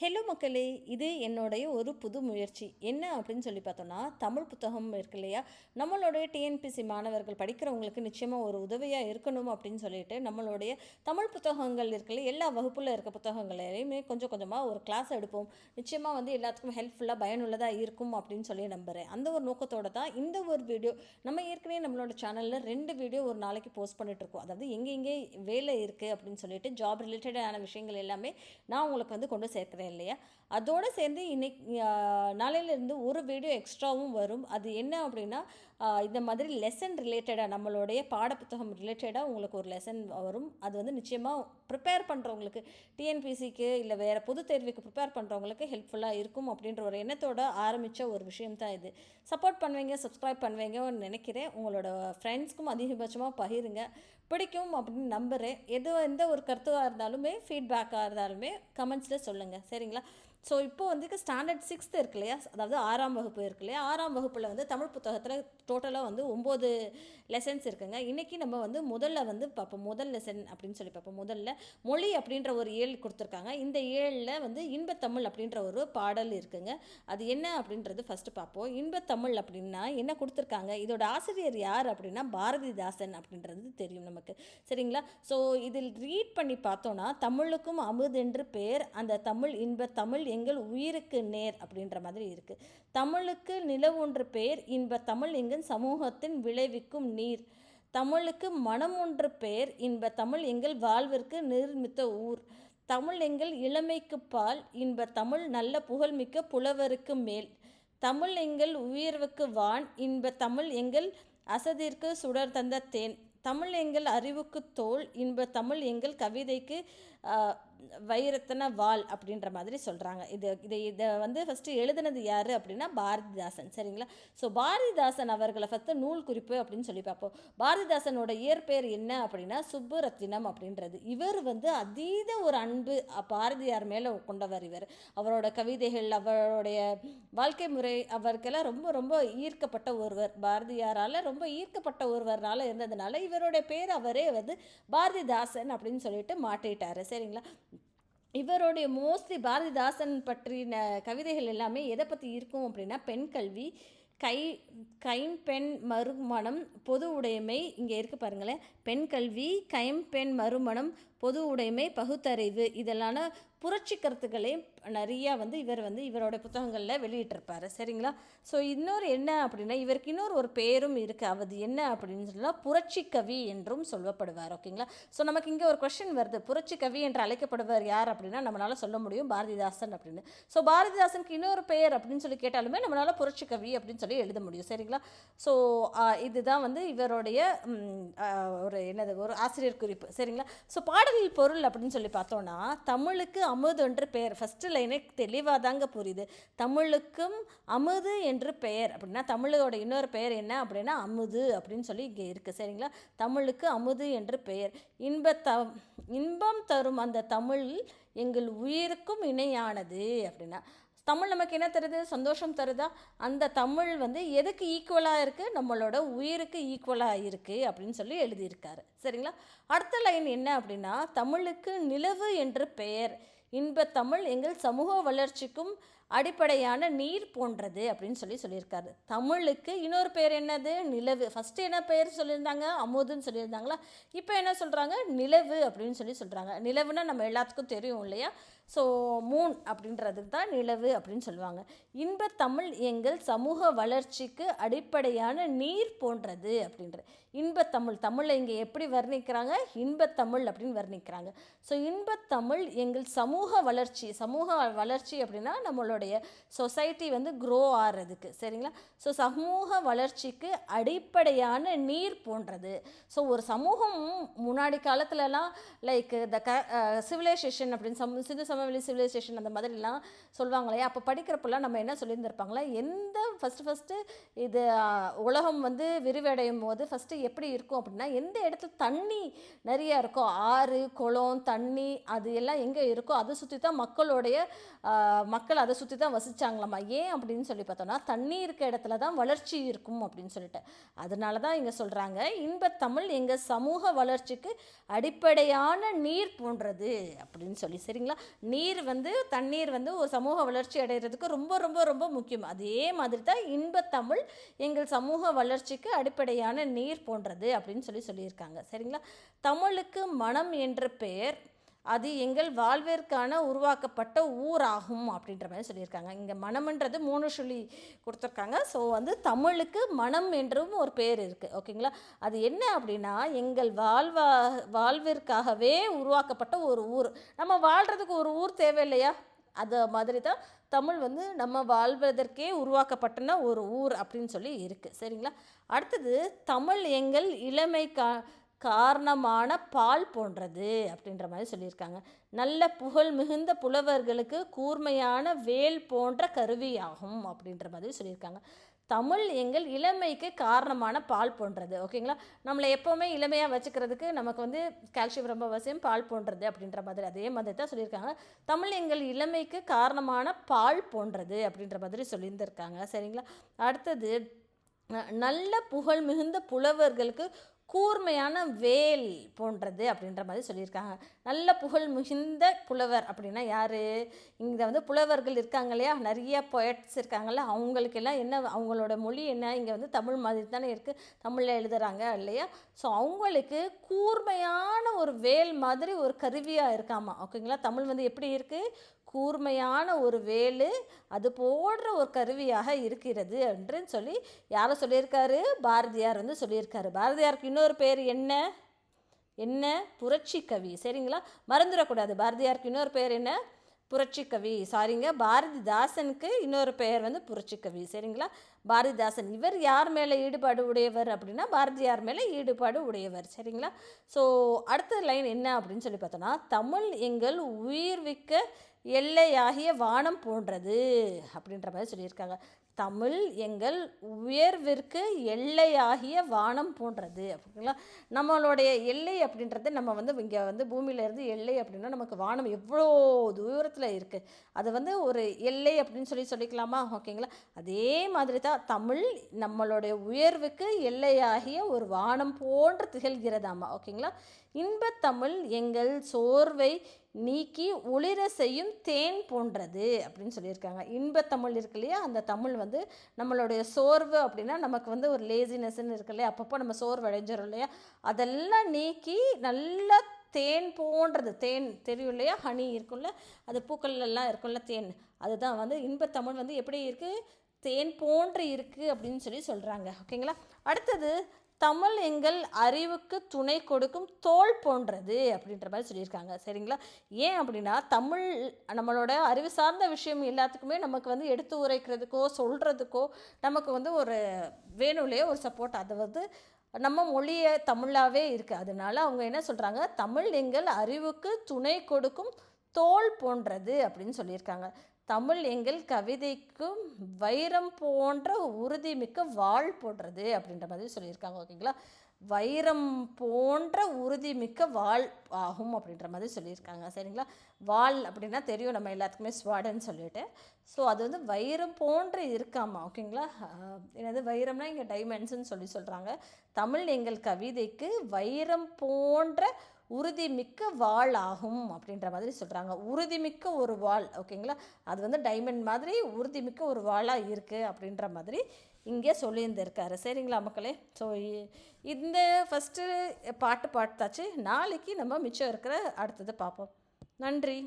Hello மக்களே இது என்னுடைய ஒரு புது முயற்சி. என்ன அப்படின்னு சொல்லி பார்த்தோன்னா தமிழ் புத்தகம் இருக்கு இல்லையா? நம்மளுடைய டிஎன்பிசி மாணவர்கள் படிக்கிறவங்களுக்கு நிச்சயமாக ஒரு உதவியாக இருக்கணும் அப்படின்னு சொல்லிட்டு நம்மளுடைய தமிழ் புத்தகங்கள் இருக்குல்ல எல்லா வகுப்பில் இருக்க புத்தகங்களையுமே கொஞ்சம் கொஞ்சமாக ஒரு கிளாஸ் எடுப்போம். நிச்சயமாக வந்து எல்லாத்துக்கும் ஹெல்ப்ஃபுல்லாக பயனுள்ளதாக இருக்கும் அப்படின்னு சொல்லி நம்புகிறேன் அந்த ஒரு நோக்கத்தோட தான் இந்த ஒரு வீடியோ நம்ம ஏற்கனவே நம்மளோட சேனலில் ரெண்டு வீடியோ ஒரு நாளைக்கு போஸ்ட் பண்ணிட்டுருக்கோம் அதாவது எங்கெங்கே வேலை இருக்குது அப்படின்னு சொல்லிட்டு ஜாப் ரிலேட்டடான விஷயங்கள் எல்லாமே நான் உங்களுக்கு வந்து கொண்டு சேர்க்குறேன். இல்லையா? அதோடு சேர்ந்து இன்னைக்கு நாளையிலேருந்து ஒரு வீடியோ எக்ஸ்ட்ராவும் வரும். அது என்ன அப்படின்னா இந்த மாதிரி லெசன் ரிலேட்டடாக நம்மளுடைய பாடப்புத்தகம் ரிலேட்டடாக உங்களுக்கு ஒரு லெசன் வரும். அது வந்து நிச்சயமாக ப்ரிப்பேர் பண்ணுறவங்களுக்கு டிஎன்பிசிக்கு இல்லை வேறு பொது தேர்வுக்கு ப்ரிப்பேர் பண்ணுறவங்களுக்கு ஹெல்ப்ஃபுல்லாக இருக்கும் அப்படின்ற ஒரு எண்ணத்தோட ஆரம்பித்த ஒரு விஷயம் தான் இது. சப்போர்ட் பண்ணுவீங்க சப்ஸ்கிரைப் பண்ணுவீங்கன்னு நினைக்கிறேன். உங்களோட ஃப்ரெண்ட்ஸ்க்கும் அதிகபட்சமாக பகிருங்க. பிடிக்கும் அப்படின்னு நம்புகிறேன் எது எந்த ஒரு கருத்துவாக இருந்தாலுமே ஃபீட்பேக்காக இருந்தாலுமே கமெண்ட்ஸில் சொல்லுங்கள் சரிங்களா? ஸோ இப்போ வந்து ஸ்டாண்டர்ட் சிக்ஸ்த் இருக்கு இல்லையா? அதாவது ஆறாம் வகுப்பு இருக்கு இல்லையா? ஆறாம் வகுப்பில் வந்து தமிழ் புத்தகத்தில் டோட்டலாக வந்து ஒம்பது லெசன்ஸ் இருக்குங்க. இன்றைக்கி நம்ம வந்து முதல்ல வந்து பார்ப்போம். முதல் லெசன் அப்படின்னு சொல்லி பார்ப்போம். முதல்ல மொழி அப்படின்ற ஒரு ஏழு கொடுத்துருக்காங்க. இந்த ஏழில் வந்து இன்பத்தமிழ் அப்படின்ற ஒரு பாடல் இருக்குங்க. அது என்ன அப்படின்றது ஃபஸ்ட்டு பார்ப்போம். இன்பத்தமிழ் அப்படின்னா என்ன கொடுத்துருக்காங்க? இதோட ஆசிரியர் யார் அப்படின்னா பாரதிதாசன் அப்படின்றது தெரியும் நமக்கு. சரிங்களா? ஸோ இதில் ரீட் பண்ணி பார்த்தோன்னா தமிழுக்கும் அமுதென்று பேர் அந்த தமிழ் இன்ப தமிழ் எங்கள் உயிருக்கு நேர் அப்படின்ற மாதிரி இருக்குது தமிழுக்கு நிலவொன்று பேர் இன்ப தமிழ் எங்கள் சமூகத்தின் விளைவிக்கும் நீர். தமிழுக்கு மனம் ஒன்று பேர் இன்ப தமிழ் எங்கள் வாழ்விற்கு நிர்மித்த ஊர். தமிழ் எங்கள் இளமைக்கு பால் இன்ப தமிழ் நல்ல புகழ்மிக்க புலவருக்கு மேல். தமிழ் எங்கள் உயர்வுக்கு வான் இன்ப தமிழ் எங்கள் அசதிற்கு சுடர் தந்த தேன். தமிழ் எங்கள் அறிவுக்கு தோல் இன்ப தமிழ் எங்கள் கவிதைக்கு வைரத்தன வால் அப்படின்ற மாதிரி சொல்கிறாங்க இது இதை இதை வந்து ஃபஸ்ட்டு எழுதுனது யார் அப்படின்னா பாரதிதாசன். சரிங்களா? ஸோ பாரதிதாசன் அவர்களை ஃபஸ்ட்டு நூல் குறிப்பு அப்படின்னு சொல்லி பார்ப்போம். பாரதிதாசனோட இயற்பெயர் என்ன அப்படின்னா சுப்புரத்தினம் அப்படின்றது. இவர் வந்து அதீத ஒரு அன்பு பாரதியார் மேலே கொண்டவர் இவர். அவரோட கவிதைகள் அவருடைய வாழ்க்கை முறை அவருக்கெல்லாம் ரொம்ப ரொம்ப ஈர்க்கப்பட்ட ஒருவர். பாரதியாரால் ரொம்ப ஈர்க்கப்பட்ட ஒருவரால் இருந்ததுனால இவருடைய பேர் அவரே வந்து பாரதிதாசன் அப்படின்னு சொல்லிட்டு மாட்டிட்டாரு சரிங்களா? இவருடைய மோஸ்ட்லி பாரதிதாசன் பற்றின கவிதைகள் எல்லாமே எதை பற்றி இருக்கும் அப்படின்னா பெண் கல்வி கை கைம்பெண் மறுமணம் பொது உடைமை இங்கே இருக்குது பாருங்களேன். பெண் கல்வி கைம்பெண் மறுமணம் பொது உடைமை பகுத்தறிவு இதெல்லான புரட்சி கருத்துக்களையும் நிறையா வந்து இவர் வந்து இவரோட புத்தகங்களில் வெளியிட்டிருப்பார். சரிங்களா? ஸோ இன்னொரு என்ன அப்படின்னா இவருக்கு இன்னொரு ஒரு பேரும் இருக்குது அது என்ன அப்படின்னு சொன்னால் புரட்சி கவி என்றும் சொல்லப்படுவார். ஓகேங்களா? ஸோ நமக்கு இங்கே ஒரு கொஷின் வருது. புரட்சி கவி என்று அழைக்கப்படுவார் யார் அப்படின்னா நம்மளால் சொல்ல முடியும். பாரதிதாசன் அப்படின்னு. ஸோ பாரதிதாசனுக்கு இன்னொரு பெயர் அப்படின்னு சொல்லி கேட்டாலுமே நம்மளால் புரட்சி கவி அப்படின்னு சொல்லி எழுத முடியும். சரிங்களா? ஸோ இதுதான் வந்து இவருடைய ஒரு என்னது ஒரு ஆசிரியர் குறிப்பு. சரிங்களா? ஸோ பாடலில் பொருள் அப்படின்னு சொல்லி பார்த்தோன்னா தமிழுக்கு அமுது என்று பெயர். ஃபஸ்ட்டு லைனே தெளிவாக தாங்க புரியுது. தமிழுக்கும் அமுது என்று பெயர். அப்படின்னா தமிழோட இன்னொரு பெயர் என்ன அப்படின்னா அமுது அப்படின்னு சொல்லி இங்கே இருக்குது சரிங்களா? தமிழுக்கு அமுது என்று பெயர். இன்ப த இன்பம் தரும் அந்த தமிழ் எங்கள் உயிருக்கும் இணையானது அப்படின்னா தமிழ் நமக்கு என்ன தருது? சந்தோஷம் தருதா? அந்த தமிழ் வந்து எதுக்கு ஈக்குவலாக இருக்குது நம்மளோட உயிருக்கு ஈக்குவலாக இருக்குது அப்படின்னு சொல்லி எழுதியிருக்காரு. சரிங்களா? அடுத்த லைன் என்ன அப்படின்னா தமிழுக்கு நிலவு என்று பெயர். இன்ப தமிழ் எங்கள் சமூக வளர்ச்சிக்கும் அடிப்படையான நீர் போன்றது அப்படின்னு சொல்லி சொல்லியிருக்காரு. தமிழுக்கு இன்னொரு பேர் என்னது? நிலவு. ஃபஸ்ட்டு என்ன பேர் சொல்லியிருந்தாங்க? அமுதுன்னு சொல்லியிருந்தாங்களா? இப்போ என்ன சொல்கிறாங்க நிலவு அப்படின்னு சொல்லி சொல்கிறாங்க நிலவுனா நம்ம எல்லாத்துக்கும் தெரியும் இல்லையா? ஸோ மூன் அப்படின்றதுக்கு தான் நிலவு அப்படின்னு சொல்லுவாங்க. இன்ப தமிழ் எங்கள் சமூக வளர்ச்சிக்கு அடிப்படையான நீர் போன்றது அப்படின்ற. இன்பத்தமிழ் தமிழை. இங்கே எப்படி வர்ணிக்கிறாங்க? இன்பத்தமிழ் அப்படின்னு வர்ணிக்கிறாங்க. ஸோ இன்பத்தமிழ் எங்கள் சமூக வளர்ச்சி. சமூக வளர்ச்சி அப்படின்னா நம்மளோட நம்மளுடைய சொசைட்டி வந்து க்ரோ ஆகிறதுக்கு சரிங்களா? ஸோ சமூக வளர்ச்சிக்கு அடிப்படையான நீர் போன்றது. ஸோ ஒரு சமூகம் முன்னாடி காலத்துலலாம் லைக் த க சிவிலைசேஷன் அப்படின்னு சம் சிந்து சமவெளி சிவிலைசேஷன் அந்த மாதிரிலாம் சொல்லுவாங்களே அப்போ படிக்கிறப்பெல்லாம் நம்ம என்ன சொல்லியிருந்திருப்பாங்களா? எந்த ஃபஸ்ட்டு ஃபஸ்ட்டு இது உலகம் வந்து விரிவடையும் போது ஃபஸ்ட்டு எப்படி இருக்கும் அப்படின்னா எந்த இடத்துல தண்ணி நிறையா இருக்கோ ஆறு குளம் தண்ணி அது எல்லாம் எங்கே இருக்கோ அதை சுற்றி தான் மக்களுடைய மக்கள் அதை சுற்றி தான் வசித்தாங்களாம்மா ஏன் அப்படின்னு சொல்லி பார்த்தோன்னா தண்ணி இருக்க இடத்துல தான் வளர்ச்சி இருக்கும் அப்படின்னு சொல்லிட்டு. அதனால தான் இங்கே சொல்கிறாங்க இன்பத்தமிழ் எங்கள் சமூக வளர்ச்சிக்கு அடிப்படையான நீர் போன்றது அப்படின்னு சொல்லி. சரிங்களா? நீர் வந்து தண்ணீர் வந்து ஒரு சமூக வளர்ச்சி அடைகிறதுக்கு ரொம்ப ரொம்ப ரொம்ப முக்கியம். அதே மாதிரி தான் இன்பத்தமிழ் எங்கள் சமூக வளர்ச்சிக்கு அடிப்படையான நீர் போன்றது அப்படின்னு சொல்லி சொல்லியிருக்காங்க. சரிங்களா? தமிழுக்கு மனம் என்ற பெயர் அது எங்கள் வாழ்விற்கான உருவாக்கப்பட்ட ஊராகும் அப்படின்ற மாதிரி சொல்லியிருக்காங்க. இங்கே மனம்ன்றது மூணு சொல்லி கொடுத்துருக்காங்க. ஸோ வந்து தமிழுக்கு மனம் என்றும் ஒரு பேர் இருக்குது ஓகேங்களா அது என்ன அப்படின்னா எங்கள் வாழ்வா வாழ்விற்காகவே உருவாக்கப்பட்ட ஒரு ஊர். நம்ம வாழ்கிறதுக்கு ஒரு ஊர் தேவை இல்லையா அது மாதிரி தான் தமிழ் வந்து நம்ம வாழ்வதற்கே உருவாக்கப்பட்டன ஒரு ஊர் அப்படின்னு சொல்லி இருக்குது சரிங்களா? அடுத்தது தமிழ் எங்கள் இளமை கா காரணமான பால் போன்றது அப்படின்ற மாதிரி சொல்லியிருக்காங்க. நல்ல புகழ் மிகுந்த புலவர்களுக்கு கூர்மையான வேல் போன்ற கருவியாகும் அப்படின்ற மாதிரி சொல்லியிருக்காங்க. தமிழ் எங்கள் இளமைக்கு காரணமான பால் போன்றது ஓகேங்களா? நம்மளை எப்போவுமே இளமையாக வச்சுக்கிறதுக்கு நமக்கு வந்து கால்சியம் ரொம்ப அவசியம் பால் போன்றது அப்படின்ற மாதிரி அதே மாதிரி தான் சொல்லியிருக்காங்க. தமிழ் எங்கள் இளமைக்கு காரணமான பால் போன்றது அப்படின்ற மாதிரி சொல்லியிருந்திருக்காங்க. சரிங்களா? அடுத்தது ந- நல்ல புகழ் மிகுந்த புலவர்களுக்கு கூர்மையான வேல் போன்றது அப்படின்ற மாதிரி சொல்லியிருக்காங்க. நல்ல புகழ் மிகுந்த புலவர் அப்படின்னா யார்? இங்கே வந்து புலவர்கள் இருக்காங்க இல்லையா? நிறைய பொயட்ஸ் இருக்காங்கல்ல அவங்களுக்கெல்லாம் என்ன அவங்களோட மொழி என்ன? இங்கே வந்து தமிழ் மாதிரி தானே இருக்குது தமிழில் எழுதுகிறாங்க இல்லையா? ஸோ அவங்களுக்கு கூர்மையான ஒரு வேல் மாதிரி ஒரு கருவியாக இருக்காமா? ஓகேங்களா தமிழ் வந்து எப்படி இருக்குது கூர்மையான ஒரு வேலு அது போன்ற ஒரு கருவியாக இருக்கிறது என்று சொல்லி யாரை சொல்லியிருக்காரு? பாரதியார் வந்து சொல்லியிருக்காரு. பாரதியாருக்கு இன்னொரு பேர் என்ன? என்ன? புரட்சி கவி. சரிங்களா? மறந்துடக்கூடாது. பாரதியாருக்கு இன்னொரு பேர் என்ன? புரட்சி கவி. சாரிங்க பாரதிதாசனுக்கு இன்னொரு பெயர் வந்து புரட்சி கவி. சரிங்களா? பாரதிதாசன். இவர் யார் மேலே ஈடுபாடு உடையவர் அப்படின்னா பாரதியார் மேலே ஈடுபாடு உடையவர். சரிங்களா? ஸோ அடுத்த லைன் என்ன அப்படின்னு சொல்லி பார்த்தோன்னா தமிழ் எங்கள் உயிர்விக்க எல்லையாகிய வானம் போன்றது அப்படின்ற மாதிரி சொல்லியிருக்காங்க. தமிழ் எங்கள் உயர்விற்கு எல்லையாகிய வானம் போன்றது அப்படிங்களா? நம்மளுடைய எல்லை அப்படின்றது நம்ம வந்து இங்கே வந்து பூமியிலேருந்து எல்லை அப்படின்னா நமக்கு வானம் எவ்வளோ தூரத்தில் இருக்குது அது வந்து ஒரு எல்லை அப்படின்னு சொல்லி சொல்லிக்கலாமா? ஓகேங்களா? அதே மாதிரி தான் தமிழ் நம்மளுடைய உயர்வுக்கு எல்லையாகிய ஒரு வானம் போன்று திகழ்கிறதாமா? ஓகேங்களா? இன்பத்தமிழ் எங்கள் சோர்வை நீக்கி ஒளிர செய்யும் தேன் போன்றது அப்படின்னு சொல்லியிருக்காங்க. இன்பத்தமிழ் இருக்கு இல்லையா? அந்த தமிழ் வந்து நம்மளுடைய சோர்வு அப்படின்னா நமக்கு வந்து ஒரு லேசினஸ்ன்னு இருக்கு இல்லையா? அப்பப்போ நம்ம சோர்வு அடைஞ்சிரும் இல்லையா? அதெல்லாம் நீக்கி நல்லா தேன் போன்றது. தேன் தெரியும் இல்லையா? ஹனி இருக்கும்ல? அது பூக்கள்லாம் இருக்கும்ல தேன். அதுதான் வந்து இன்பத்தமிழ் வந்து எப்படி இருக்குது தேன் போன்று இருக்குது அப்படின்னு சொல்லி சொல்கிறாங்க ஓகேங்களா? அடுத்தது தமிழ் எங்கள் அறிவுக்கு துணை கொடுக்கும் தோல் போன்றது அப்படின்ற மாதிரி சொல்லியிருக்காங்க. சரிங்களா? ஏன் அப்படின்னா தமிழ் நம்மளோட அறிவு சார்ந்த விஷயம் எல்லாத்துக்குமே நமக்கு வந்து எடுத்து உரைக்கிறதுக்கோ சொல்கிறதுக்கோ நமக்கு வந்து ஒரு வேணும்லையே ஒரு சப்போர்ட் அதை வந்து நம்ம மொழியை தமிழாகவே இருக்குது அதனால அவங்க என்ன சொல்கிறாங்க தமிழ் எங்கள் அறிவுக்கு துணை கொடுக்கும் தோல் போன்றது அப்படின்னு சொல்லியிருக்காங்க. தமிழ் எங்கள் கவிதைக்கும் வைரம் போன்ற உறுதிமிக்க வாள் போன்றது அப்படின்ற மாதிரி சொல்லியிருக்காங்க ஓகேங்களா? வைரம் போன்ற உறுதிமிக்க வாள் ஆகும் அப்படின்ற மாதிரி சொல்லியிருக்காங்க சரிங்களா? வாள் அப்படின்னா தெரியும் நம்ம எல்லாத்துக்குமே ஸ்வாடன்னு சொல்லிட்டு. ஸோ அது வந்து வைரம் போன்ற இருக்காமா ஓகேங்களா? என்னது வைரம்னா இங்கே டைமென்ஷன் சொல்லி சொல்கிறாங்க தமிழ் எங்கள் கவிதைக்கு வைரம் போன்ற உறுதிமிக்க வாள் ஆகும் அப்படின்ற மாதிரி சொல்கிறாங்க உறுதிமிக்க ஒரு வாள் ஓகேங்களா அது வந்து டைமண்ட் மாதிரி உறுதிமிக்க ஒரு வாளாக இருக்குது அப்படின்ற மாதிரி இங்கே சொல்லியிருந்திருக்காரு. சரிங்களா மக்களே? ஸோ இந்த ஃபஸ்ட்டு பாட்டு பாட்டாச்சு. நாளைக்கு நம்ம மிச்சம் இருக்கிற அடுத்தது பார்ப்போம். நன்றி.